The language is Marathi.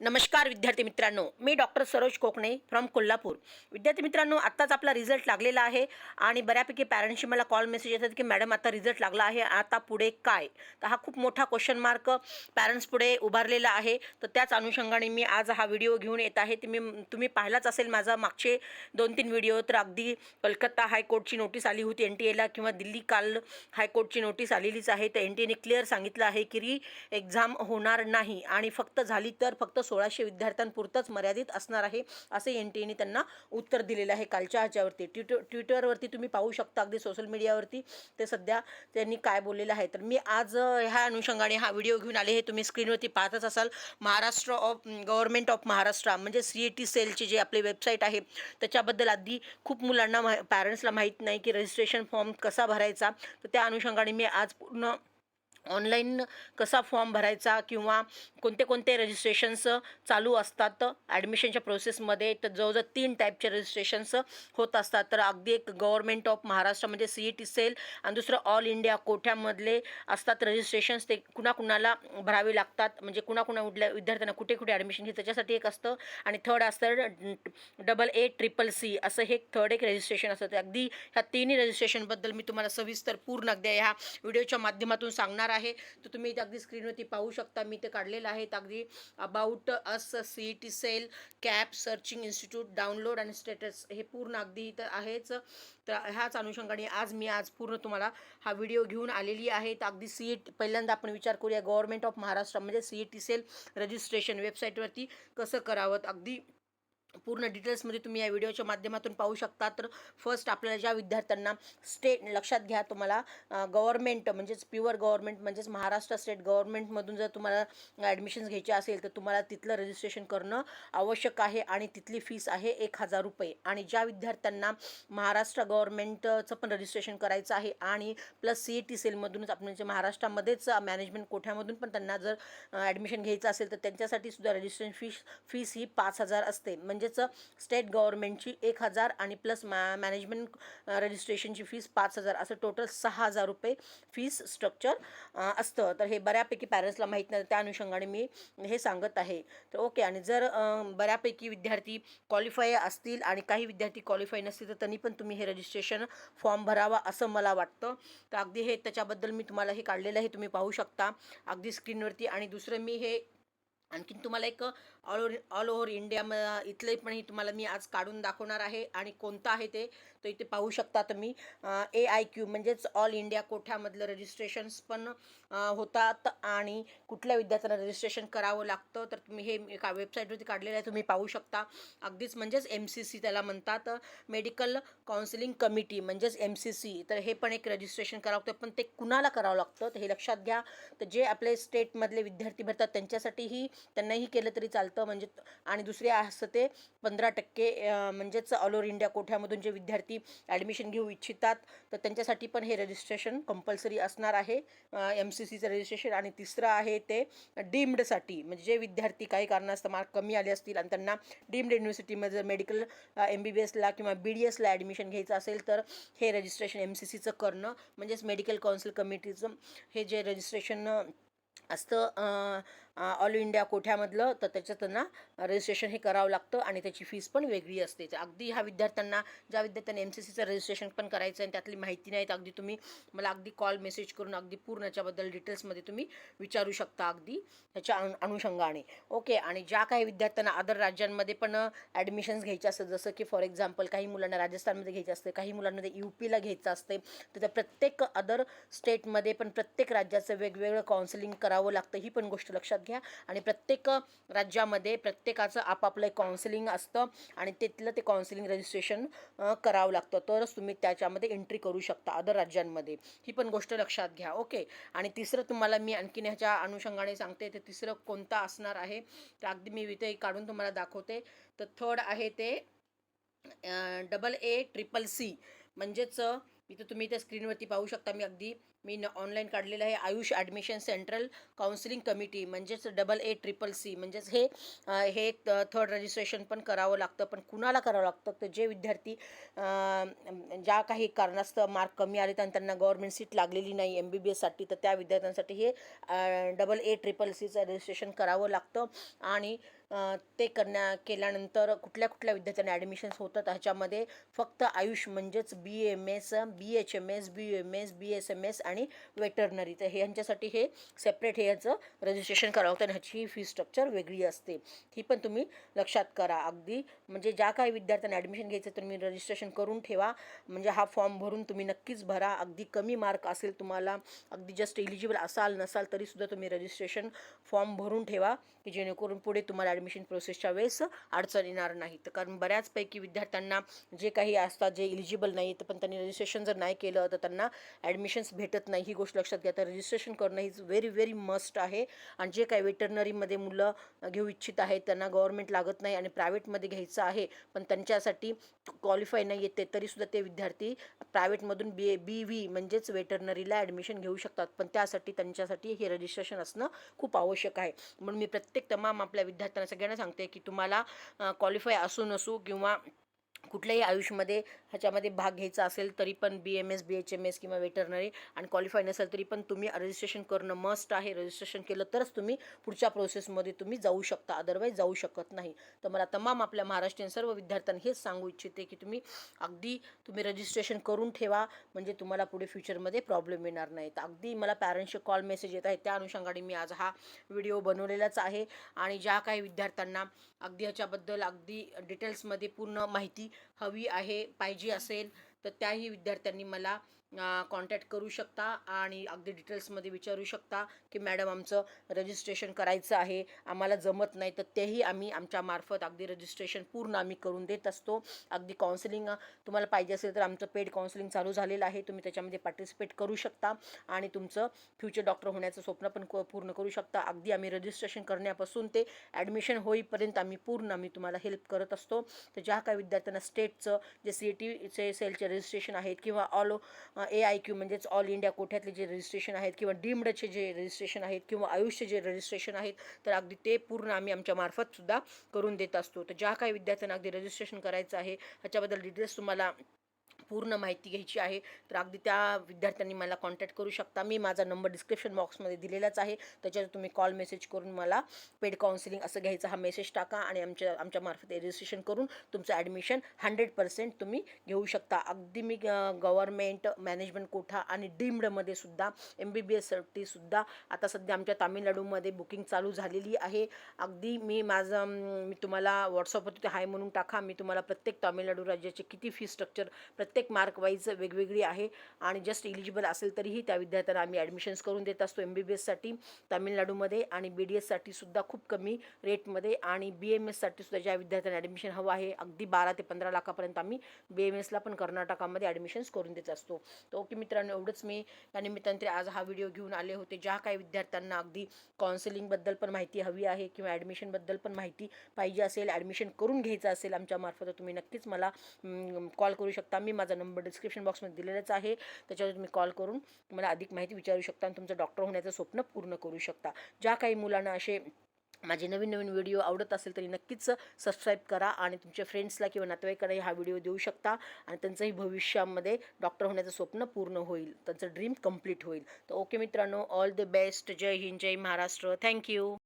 नमस्कार विद्यार्थी मित्रांनो. मी डॉक्टर सरोज कोकणे फ्रॉम कोल्हापूर. विद्यार्थी मित्रांनो आत्ताच आपला रिझल्ट लागलेला आहे आणि बऱ्यापैकी पॅरेंट्सशी मला कॉल मेसेज येतात की मॅडम आता रिझल्ट लागला आहे आता पुढे काय? तर हा खूप मोठा क्वेश्चन मार्क पॅरेंट्स पुढे उभारलेला आहे. तर त्याच अनुषंगाने मी आज हा व्हिडिओ घेऊन येत आहे. तुम्ही तुम्ही पाहिलाच असेल माझा मागचे दोन तीन व्हिडिओ तर अगदी कलकत्ता हायकोर्टची नोटीस आली होती एन टी एला किंवा दिल्ली काल हायकोर्टची नोटीस आलेलीच आहे. तर एन टी एने क्लिअर सांगितलं आहे की री एक्झाम होणार नाही आणि फक्त झाली तर फक्त सोळाशे विद्यार्थ्यांपुरतंच मर्यादित असणार आहे असे एन टी एने त्यांना उत्तर दिलेलं आहे कालच्या ह्याच्यावरती. ट्विटर ट्विटरवरती तुम्ही पाहू शकता अगदी सोशल मीडियावरती. ते सध्या त्यांनी काय बोललेलं आहे. तर मी आज ह्या अनुषंगाने हा व्हिडिओ घेऊन आले हे तुम्ही स्क्रीनवरती पाहतच असाल. Maharashtra of government of Maharashtra म्हणजे सी ए टी सेलचे जे आपले वेबसाईट आहे त्याच्याबद्दल आधी खूप मुलांना मा पॅरेंट्सला माहीत नाही की रजिस्ट्रेशन फॉर्म कसा भरायचा. तर त्या अनुषंगाने मी आज पूर्ण ऑनलाईन कसा फॉर्म भरायचा किंवा कोणते कोणते रजिस्ट्रेशन्स चालू असतात ॲडमिशनच्या प्रोसेसमध्ये तर जवळजवळ तीन टाईपचे रजिस्ट्रेशन्स होत असतात. तर अगदी एक गव्हर्मेंट ऑफ महाराष्ट्र म्हणजे सी ई टी सेल आणि दुसरं ऑल इंडिया कोठ्यामधले असतात रजिस्ट्रेशन्स ते कुणाकुणाला भरावे लागतात. म्हणजे कुणाकुणा उठल्या विद्यार्थ्यांना कुठे कुठे ॲडमिशन घे त्याच्यासाठी एक असतं. आणि थर्ड असतं डबल ए ट्रिपल सी असं हे थर्ड एक रजिस्ट्रेशन असतं. अगदी ह्या तिन्ही रजिस्ट्रेशनबद्दल मी तुम्हाला सविस्तर पूर्ण अगदी ह्या व्हिडिओच्या माध्यमातून सांगणार आहे. आहे. तर तुम्ही इथे अगदी स्क्रीनवरती पाहू शकता. मी ते काढलेलं आहे. अगदी about us C E T cell CAP searching institute download आणि स्टेटस हे पूर्ण अगदी इथं आहेच. तर ह्याच अनुषंगाने आज मी आज पूर्ण तुम्हाला हा व्हिडिओ घेऊन आलेली आहे. तर अगदी सी ई पहिल्यांदा आपण विचार करूया गव्हर्नमेंट ऑफ महाराष्ट्र म्हणजे C E T cell registration वेबसाईटवरती कसं करावं? अगदी पूर्ण डिटेल्समध्ये तुम्ही या व्हिडिओच्या माध्यमातून पाहू शकता. तर फर्स्ट आपल्याला ज्या विद्यार्थ्यांना स्टेट लक्षात घ्या तुम्हाला गव्हर्मेंट म्हणजेच प्युअर गव्हर्मेंट म्हणजेच महाराष्ट्र स्टेट गव्हर्मेंटमधून जर तुम्हाला ॲडमिशन्स घ्यायचे असेल तर तुम्हाला तिथलं रजिस्ट्रेशन करणं आवश्यक आहे आणि तिथली फीस आहे एक हजार रुपये. आणि ज्या विद्यार्थ्यांना महाराष्ट्र गव्हर्मेंटचं पण रजिस्ट्रेशन करायचं आहे आणि प्लस सी ई टी सेलमधूनच आपण म्हणजे महाराष्ट्रामध्येच मॅनेजमेंट कोठ्यामधून पण त्यांना जर ॲडमिशन घ्यायचं असेल तर त्यांच्यासाठी सुद्धा रजिस्ट्रेशन फीस फीस ही पाच हजार असते. म्हणजे म्हणजेच स्टेट गव्हर्नमेंटची एक हजार आणि प्लस मॅ मॅनेजमेंट रजिस्ट्रेशनची फीस पाच हजार. असं टोटल सहा हजार रुपये फीस स्ट्रक्चर असतं. तर हे बऱ्यापैकी पॅरेंट्सला माहीत नाही. त्या अनुषंगाने मी हे सांगत आहे. तर ओके आणि जर बऱ्यापैकी विद्यार्थी क्वालिफाय असतील आणि काही विद्यार्थी क्वालिफाय नसतील तर त्यांनी पण तुम्ही हे रजिस्ट्रेशन फॉर्म भरावा असं मला वाटतं. तर अगदी हे त्याच्याबद्दल मी तुम्हाला हे काढलेलं आहे. तुम्ही पाहू शकता. अगदी स्क्रीनवरती आणि दुसरं मी हे आणखीन तुम्हाला एक all over all over India म इथले पणही तुम्हाला मी आज काढून दाखवणार आहे. आणि कोणतं आहे ते तर इथे पाहू शकता तुम्ही. ए आय क्यू म्हणजेच ऑल इंडिया कोठ्यामधलं रजिस्ट्रेशन्स पण होतात आणि कुठल्या विद्यार्थ्यांना रजिस्ट्रेशन करावं लागतं तर तुम्ही हे एका वेबसाईटवरती काढलेलं आहे तुम्ही पाहू शकता. अगदीच म्हणजेच एम सी सी त्याला म्हणतात. मेडिकल काउन्सिलिंग कमिटी म्हणजेच एम सी सी तर हे पण एक रजिस्ट्रेशन करावं लागतं पण ते कुणाला करावं लागतं तर हे लक्षात घ्या. तर जे आपले स्टेटमधले विद्यार्थी भरतात त्यांच्यासाठीही त्यांनाही केलं तरी चालतं. म्हणजे आणि दुसरे असं ते पंधरा टक्के म्हणजेच ऑल ओव्हर इंडिया कोठ्यामधून जे विद्यार्थी ॲडमिशन घेऊ इच्छितात तर त्यांच्यासाठी पण हे रजिस्ट्रेशन कंपल्सरी असणार आहे. एम सी सीचं रजिस्ट्रेशन आणि तिसरं आहे ते डीम्डसाठी म्हणजे जे विद्यार्थी काही कारणास्तव मार्क कमी आले असतील आणि त्यांना डीम्ड युनिव्हर्सिटीमध्ये जर मेडिकल एम बी बी एसला किंवा बी डी एसला ॲडमिशन घ्यायचं असेल तर हे रजिस्ट्रेशन एम सी सीचं करणं म्हणजेच मेडिकल काउन्सिल कमिटीचं हे जे रजिस्ट्रेशन असतं ऑल इंडिया कोठ्यामधलं तर त्याच्यात त्यांना रजिस्ट्रेशन हे करावं लागतं आणि त्याची फीस पण वेगळी असते. अगदी ह्या विद्यार्थ्यांना ज्या विद्यार्थ्यांना एम सी सीचं रजिस्ट्रेशन पण करायचं आहे आणि त्यातली माहिती नाही तर अगदी तुम्ही मला अगदी कॉल मेसेज करून अगदी पूर्ण याच्याबद्दल डिटेल्समध्ये तुम्ही विचारू शकता अगदी ह्याच्या अनु अनुषंगाने. ओके आणि ज्या काही विद्यार्थ्यांना अदर राज्यांमध्ये पण ॲडमिशन्स घ्यायचे असतात जसं की फॉर एक्झाम्पल काही मुलांना राजस्थानमध्ये घ्यायचं असते काही मुलांमध्ये यू पीला घ्यायचं असते तर त्या प्रत्येक अदर स्टेटमध्ये पण प्रत्येक राज्याचं वेगवेगळं काउन्सिलिंग करावं लागतं ही पण गोष्ट लक्षात घ्या. आणि प्रत्येक राज्यामध्ये प्रत्येकाचं आपापलं काउन्सिलिंग असतं आणि तिथलं ते काउन्सिलिंग रजिस्ट्रेशन करावं लागतं. तरच तुम्ही त्याच्यामध्ये एंट्री करू शकता अदर राज्यांमध्ये. ही पण गोष्ट लक्षात घ्या. ओके आणि तिसरं तुम्हाला मी आणखीन ह्याच्या अनुषंगाने सांगते. ते तिसरं कोणतं असणार आहे? तर अगदी मी इथे काढून तुम्हाला दाखवते. तर थर्ड आहे ते डबल ए ट्रिपल सी म्हणजेच इथं तुम्ही त्या स्क्रीनवरती पाहू शकता. मी अगदी मी न ऑनलाईन काढलेलं आहे Ayush admission central counselling committee म्हणजेच डबल ए ट्रिपल सी म्हणजेच हे हे हे थर्ड रजिस्ट्रेशन पण करावं लागतं. पण कुणाला करावं लागतं? तर जे विद्यार्थी ज्या काही कारणास्तव मार्क कमी आले आणि त्यांना गव्हर्मेंट सीट लागलेली नाही एम बी बी एससाठी तर त्या विद्यार्थ्यांसाठी हे डबल ए ट्रिपल सीचं रजिस्ट्रेशन करावं लागतं. आणि ते करण्या केल्यानंतर कुठल्या कुठल्या विद्यार्थ्यांना ॲडमिशन्स होतात ह्याच्यामध्ये फक्त आयुष म्हणजेच B M S B H M S B M S B S M S आणि वेटरनरी तर हे यांच्यासाठी हे सेपरेट हे याचं रजिस्ट्रेशन करावं लागतं आणि ह्याची फी स्ट्रक्चर वेगळी असते. ही पण तुम्ही लक्षात करा. अगदी म्हणजे ज्या काही विद्यार्थ्यांना ॲडमिशन घ्यायचं तुम्ही रजिस्ट्रेशन करून ठेवा. म्हणजे हा फॉर्म भरून तुम्ही नक्कीच भरा. अगदी कमी मार्क असेल तुम्हाला अगदी जस्ट एलिजिबल असाल नसाल तरीसुद्धा तुम्ही रजिस्ट्रेशन फॉर्म भरून ठेवा की जेणेकरून पुढे तुम्हाला ॲडमिशन प्रोसेसच्या वेळेस अडचण येणार नाही. तर कारण बऱ्याचपैकी विद्यार्थ्यांना जे काही असतात जे इलिजिबल नाही तर पण त्यांनी रजिस्ट्रेशन जर नाही केलं तर त्यांना ॲडमिशन्स भेटत नाही. ही गोष्ट लक्षात घ्या. तर रजिस्ट्रेशन करणं ही व्हेरी व्हेरी मस्ट आहे. आणि जे काही वेटरनरीमध्ये मुलं घेऊ इच्छित आहेत त्यांना गव्हर्मेंट लागत नाही आणि प्रायव्हेटमध्ये घ्यायचं आहे पण त्यांच्यासाठी क्वालिफाय नाही येते तरीसुद्धा ते विद्यार्थी प्रायव्हेटमधून बी ए बी व्ही म्हणजेच वेटरनरीला ॲडमिशन घेऊ शकतात. पण त्यासाठी त्यांच्यासाठी हे रजिस्ट्रेशन असणं खूप आवश्यक आहे. म्हणून मी प्रत्येक तमाम आपल्या विद्यार्थ्यांना सगळ्यांना सांगते की तुम्हाला क्वालिफाय असू नसू किंवा कुठल्याही आयुष्यामध्ये ह्याच्यामध्ये भाग घ्यायचा असेल तरी पण B M S B H M S किंवा वेटरनरी आणि क्वालिफाय नसेल तरी पण तुम्ही रजिस्ट्रेशन करणं मस्ट आहे. रजिस्ट्रेशन केलं तरच तुम्ही पुढच्या प्रोसेसमध्ये तुम्ही जाऊ शकता. अदरवाईज जाऊ शकत नाही. तर मला तमाम आपल्या महाराष्ट्रीयन सर्व विद्यार्थ्यांना हेच सांगू इच्छिते की तुम्ही अगदी तुम्ही रजिस्ट्रेशन करून ठेवा. म्हणजे तुम्हाला पुढे फ्युचरमध्ये प्रॉब्लेम येणार नाही तर अगदी मला पॅरेंट्सचे कॉल मेसेज येत आहेत. त्या अनुषंगाने मी आज हा व्हिडिओ बनवलेलाच आहे. आणि ज्या काही विद्यार्थ्यांना अगदी ह्याच्याबद्दल अगदी डिटेल्समध्ये पूर्ण माहिती हवी आहे पाहिजे असेल तर त्याही विद्यार्थ्यांनी मला कॉन्टॅक्ट करू शकता आणि अगदी डिटेल्समध्ये विचारू शकता की मॅडम आमचं रजिस्ट्रेशन करायचं आहे आम्हाला जमत नाही तर तेही आम्ही आमच्या मार्फत अगदी रजिस्ट्रेशन पूर्ण आम्ही करून देत असतो. अगदी काउन्सिलिंग तुम्हाला पाहिजे असेल तर आमचं पेड काउन्सिलिंग चालू झालेलं आहे तुम्ही त्याच्यामध्ये पार्टिसिपेट करू शकता आणि तुमचं फ्युचर डॉक्टर होण्याचं स्वप्न पण क- पूर्ण करू शकता. अगदी आम्ही रजिस्ट्रेशन करण्यापासून ते ॲडमिशन होईपर्यंत आम्ही पूर्ण आम्ही तुम्हाला हेल्प करत असतो. तर ज्या काही विद्यार्थ्यांना स्टेटचं जे सी ई टीचे सेलचे रजिस्ट्रेशन आहेत किंवा ऑल ए आय क्यू म्हणजेच ऑल इंडिया कोठ्यातले जे रजिस्ट्रेशन आहेत किंवा डीम्डचे जे रजिस्ट्रेशन आहेत किंवा आयुषचे जे रजिस्ट्रेशन आहेत तर अगदी ते पूर्ण आम्ही आमच्या मार्फत सुद्धा करून देत असतो. तर ज्या काही विद्यार्थ्यांना अगदी रजिस्ट्रेशन करायचं आहे ह्याच्याबद्दल डिटेल्स तुम्हाला पूर्ण माहिती घ्यायची आहे तर अगदी त्या विद्यार्थ्यांनी मला कॉन्टॅक्ट करू शकता. मी माझा नंबर डिस्क्रिप्शन बॉक्समध्ये दिलेलाच आहे. त्याच्यावर तुम्ही कॉल मेसेज करून मला पेड काउन्सिलिंग असं घ्यायचं हा मेसेज टाका आणि आमच्या आमच्यामार्फत रजिस्ट्रेशन करून तुमचं ॲडमिशन हंड्रेड पर्सेंट तुम्ही घेऊ शकता. अगदी मी गव्हर्मेंट मॅनेजमेंट कोठा आणि डीम्डमध्ये सुद्धा एम बी बी एससाठी सुद्धा आता सध्या आमच्या तामिळनाडूमध्ये बुकिंग चालू झालेली आहे. अगदी मी माझं मी तुम्हाला व्हॉट्सअपवरती हाय म्हणून टाका. मी तुम्हाला प्रत्येक तामिळनाडू राज्याचे किती फी स्ट्रक्चर प्रत्येक मार्क वाईज वेगवेगळी आहे आणि जस्ट इलिजिबल असेल तरीही त्या विद्यार्थ्यांना आम्ही ॲडमिशन्स करून देत असतो एम बी बी एससाठी तामिळनाडूमध्ये आणि बी डी एससाठी सुद्धा खूप कमी रेटमध्ये आणि बी एम एससाठी सुद्धा ज्या विद्यार्थ्यांना ॲडमिशन हवं आहे अगदी बारा ते पंधरा लाखापर्यंत आम्ही बी एम एसला पण कर्नाटकामध्ये ॲडमिशन्स करून देत असतो. तर ओके मित्रांनो एवढंच मी या निमित्ताने आज हा व्हिडिओ घेऊन आले होते. ज्या काही विद्यार्थ्यांना अगदी काउन्सिलिंगबद्दल पण माहिती हवी आहे किंवा ॲडमिशनबद्दल पण माहिती पाहिजे असेल ॲडमिशन करून घ्यायचं असेल आमच्या मार्फत तर तुम्ही नक्कीच मला कॉल करू शकता. मी माझा माझा नंबर डिस्क्रिप्शन बॉक्समध्ये दिलेलाच आहे. त्याच्यावर तुम्ही कॉल करून मला अधिक माहिती विचारू शकता आणि तुमचं डॉक्टर होण्याचं स्वप्न पूर्ण करू शकता. ज्या काही मुलांना असे माझे नवीन नवीन व्हिडिओ आवडत असेल तरी नक्कीच सबस्क्राईब करा आणि तुमच्या फ्रेंड्सला किंवा नातेवाईकडे हा व्हिडिओ देऊ शकता आणि त्यांचंही भविष्यामध्ये डॉक्टर होण्याचं स्वप्न पूर्ण होईल. त्यांचं ड्रीम कंप्लीट होईल. तर ओके मित्रांनो ऑल द बेस्ट जय हिंद जय महाराष्ट्र. Thank you